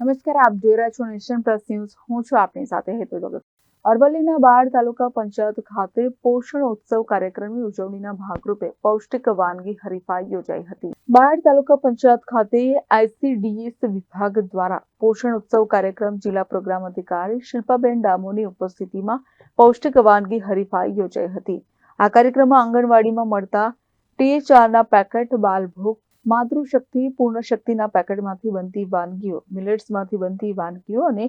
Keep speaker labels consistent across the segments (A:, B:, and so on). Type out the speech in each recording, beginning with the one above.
A: નમસ્કાર, આપ જોઈ રહ્યા છો નેશન પ્લસ ન્યૂઝ. હું છું આપની સાથે હેતુ ભગત. અરવલ્લીના બાર તાલુકા પંચાયત ખાતે પોષણ ઉત્સવ કાર્યક્રમની ઉજવણીના ભાગરૂપે પૌષ્ટિક વાનગી હરીફાઈ યોજાઈ હતી. બાર તાલુકા પંચાયત ખાતે આઈસીડીએસ વિભાગ દ્વારા પોષણ ઉત્સવ કાર્યક્રમ જિલ્લા પ્રોગ્રામ અધિકારી શિલ્પાબેન ડામોની ઉપસ્થિતિમાં પૌષ્ટિક વાનગી હરીફાઈ યોજાઈ હતી. આ કાર્યક્રમમાં આંગણવાડીમાં મળતા ટીએચઆરના પેકેટ, બાલભોગ માતૃશક્તિ પૂર્ણશક્તિના પેકેટમાંથી બનતી વાનગીઓ, મિલેટ્સમાંથી બનતી વાનગીઓ અને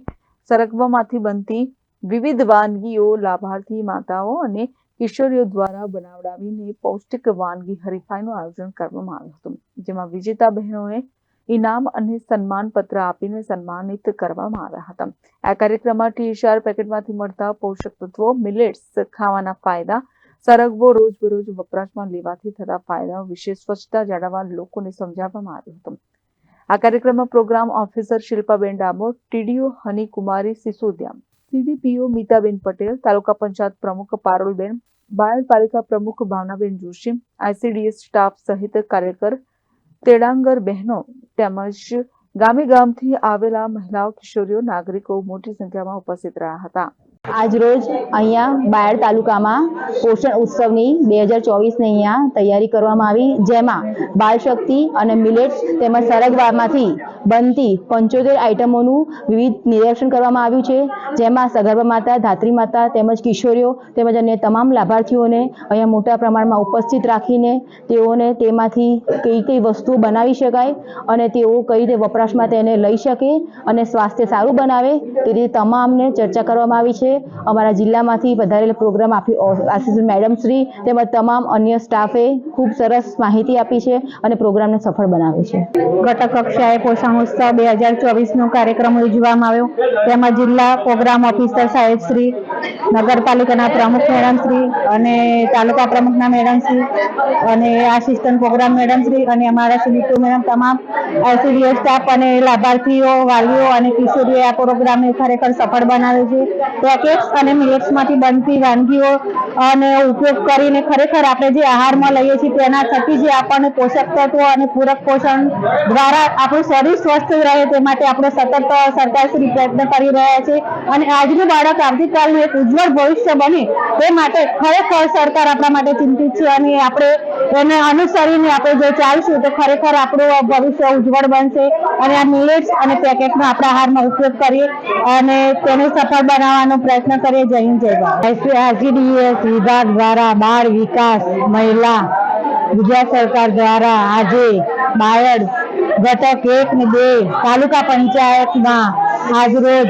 A: સરગવામાંથી બનતી વિવિધ વાનગીઓ લાભાર્થી માતાઓ અને કિશોરીઓ દ્વારા બનાવડાવીને પૌષ્ટિક વાનગી હરીફાઈનું આયોજન કરવામાં આવ્યું હતું. જેમાં વિજેતા બહેનોએ ઇનામ અને સન્માન પત્ર આપીને સન્માનિત કરવામાં આવ્યા હતા. આ કાર્યક્રમમાં ટીએચઆર પેકેટમાંથી મળતા પોષક તત્વો, મિલેટ્સ, ખાવાના ફાયદા સરગવો રોજબરોજ વપરાશમાં લેવાથી થતા ફાયદાઓ વિશે સ્વચ્છતા જાળવવા લોકોને સમજાવવામાં આવ્યું હતું. આ કાર્યક્રમમાં program officer Shilpaben Damor, TDO Honeykumari Sisodiya, CDPO Mitaben Patel, taluka panchayat પ્રમુખ પારુલબેન બાળપાલિકા પ્રમુખ ભાવનાબેન જોશી, આઈસીડીએસ સ્ટાફ સહિત કાર્યકર, તેડાંગર બહેનો તેમજ ગામે ગામથી આવેલા મહિલાઓ, કિશોરીઓ, નાગરિકો મોટી સંખ્યામાં ઉપસ્થિત રહ્યા હતા.
B: આજ રોજ અહીંયા બાયડ તાલુકામાં પોષણ ઉત્સવની બે હજાર ચોવીસની અહીંયા તૈયારી કરવામાં આવી, જેમાં બાળ શક્તિ અને મિલેટ્સ તેમજ સરગવામાંથી બનતી પંચોતેર આઇટમોનું વિવિધ નિરીક્ષણ કરવામાં આવ્યું છે, જેમાં સગર્ભા માતા, ધાત્રી માતા તેમજ કિશોરીઓ તેમજ અન્ય તમામ લાભાર્થીઓને અહીંયા મોટા પ્રમાણમાં ઉપસ્થિત રાખીને તેઓને તેમાંથી કઈ કઈ વસ્તુઓ બનાવી શકાય અને તેઓ કઈ રીતે વપરાશમાં તેને લઈ શકે અને સ્વાસ્થ્ય સારું બનાવે તે રીતે તમામને ચર્ચા કરવામાં આવી છે. અમારા જિલ્લામાંથી વધારેલા પ્રોગ્રામ આપી આસિસ્ટન્ટ મેડમ શ્રી તેમજ તમામ અન્ય સ્ટાફે ખૂબ સરસ માહિતી આપી છે અને પ્રોગ્રામને સફળ બનાવ્યો છે.
C: ઘટક કક્ષાએ પોષણ ઉત્સવ બે હજાર ચોવીસનો કાર્યક્રમ યોજવામાં આવ્યો. તેમાં જિલ્લા પ્રોગ્રામ ઓફિસર સાહેબ નગરપાલિકાના પ્રમુખ મેડમ અને તાલુકા પ્રમુખના મેડમ શ્રી અને આસિસ્ટન્ટ પ્રોગ્રામ મેડમ શ્રી અને અમારા સીડીપીઓ મેડમ તમામ આઈસીડીએસ સ્ટાફ અને લાભાર્થીઓ, વાલીઓ અને કિશોરીઓ આ પ્રોગ્રામને ખરેખર સફળ બનાવ્યો છે. પેકેટ્સ અને મિલેટ્સમાંથી બનતી વાનગીઓ અને ઉપયોગ કરીને ખરેખર આપણે જે આહારમાં લઈએ છીએ તેના થકી જે આપણને પોષક તત્વો અને પૂરક પોષણ દ્વારા આપણું શરીર સ્વસ્થ રહે તે માટે આપણે સતત સરકારશ્રી પ્રયત્ન કરી રહ્યા છે અને આજનું બાળક આવતીકાલનું એક ઉજ્જવળ ભવિષ્ય બને તે માટે ખરેખર સરકાર આપણા માટે ચિંતિત છે અને આપણે એને અનુસરીને આપણે જો ચાલશું તો ખરેખર આપણું ભવિષ્ય ઉજ્જવળ બનશે અને આ મિલેટ્સ અને પેકેટનો આપણા આહારમાં ઉપયોગ કરીએ અને તેને સફળ બનાવવાનો પ્રયત્ન કરીએ. જય હિન્દ, જય ભારત. વિભાગ દ્વારા બાળ વિકાસ મહિલા ગુજરાત સરકાર દ્વારા આજે બાયડ ઘટક એક ને બે તાલુકા પંચાયતમાં આજરોજ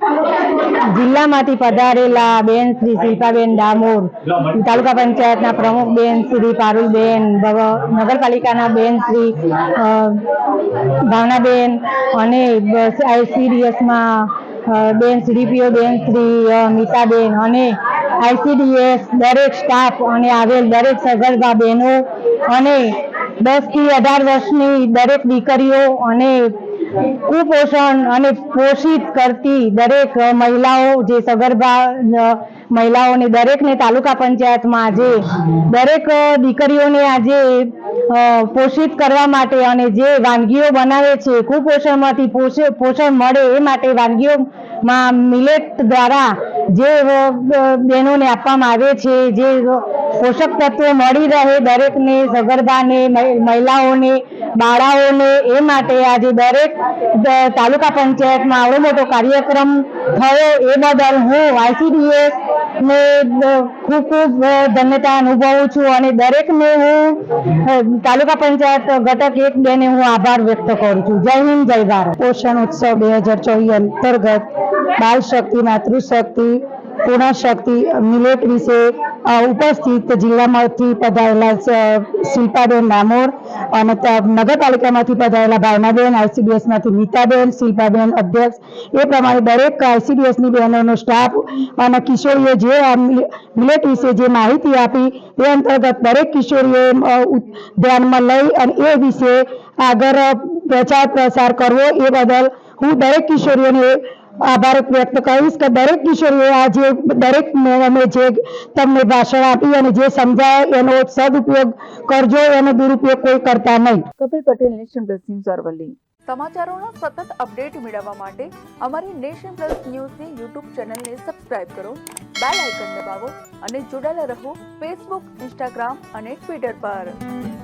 C: જિલ્લામાંથી પધારેલા બેન શ્રી શિલ્પાબેન ડામોર, તાલુકા પંચાયતના પ્રમુખ બેન શ્રી પારુલબેન નગરપાલિકાના બેન શ્રી ભાવનાબેન અને આઈસીડીએસમાં બેન શ્રીપીઓ બેન શ્રી મીતાબેન અને આઈસીડીએસ દરેક સ્ટાફ અને આવેલ દરેક સગર્ભા બહેનો અને દસથી અઢાર વર્ષની દરેક દીકરીઓ અને કુપોષણ અને પોષિત કરતી દરેક મહિલાઓ, જે સગર્ભા મહિલાઓને દરેકને તાલુકા પંચાયતમાં આજે દરેક દીકરીઓને આજે પોષિત કરવા માટે અને જે વાનગીઓ બનાવે છે, કુપોષણમાંથી પોષ- પોષણ મળે એ માટે વાનગીઓમાં મિલેટ દ્વારા જે બહેનોને આપવામાં આવે છે, જે પોષક તત્વો મળી રહે દરેકને, સગર્ભાને મહિલાઓને, બાળાઓને. એ માટે આજે દરેક તાલુકા પંચાયતમાં આવડો મોટો કાર્યક્રમ થયો. એ બદલ હું વાયસીડીએસ ને ખૂબ ખૂબ ધન્યતા અનુભવું છું અને દરેકને હું તાલુકા પંચાયત ઘટક એક બેને હું આભાર વ્યક્ત કરું છું. જય હિન્દ, જય ભારત. પોષણ ઉત્સવ બે હજાર ચોવીસ અંતર્ગત બાળ શક્તિ માતૃશક્તિ પૂર્ણ શક્તિ મિલેટ વિશે ઉપસ્થિત જિલ્લામાંથી પધારેલા શિલ્પાબેન ડામોર અને નગરપાલિકામાંથી પધારેલા ભાવનાબેન આઈસીડીએસમાંથી નીતાબેન, શિલ્પાબેન અધ્યક્ષ. એ પ્રમાણે દરેક આઈસીડીએસની બહેનોનો સ્ટાફ અને કિશોરીએ જે મિલેટ વિશે જે માહિતી આપી, એ અંતર્ગત દરેક કિશોરીએ ધ્યાનમાં લઈ અને એ વિશે આગળ પ્રચાર પ્રસાર કરવો એ બદલ હું દરેક કિશોરીઓને આભાર વ્યક્ત કરીશ કે દરેક કિશોરીઓ આજે દરેક મેડમે જે તમને ભાષણ આપી અને જે સમજાય એનો સદુપયોગ કરજો, એનો દુરુપયોગ કોઈ કરતા નહીં.
A: Kapil Patel, nation plus news Aravalli. સમાચારોના સતત અપડેટ મેળવવા માટે અમારી નેશન પ્લસ ન્યૂઝની યુટ્યુબ ચેનલને સબસ્ક્રાઇબ કરો, બેલ આઇકન દબાવો અને જોડાયેલા રહો ફેસબુક, ઇન્સ્ટાગ્રામ અને ટ્વિટર પર.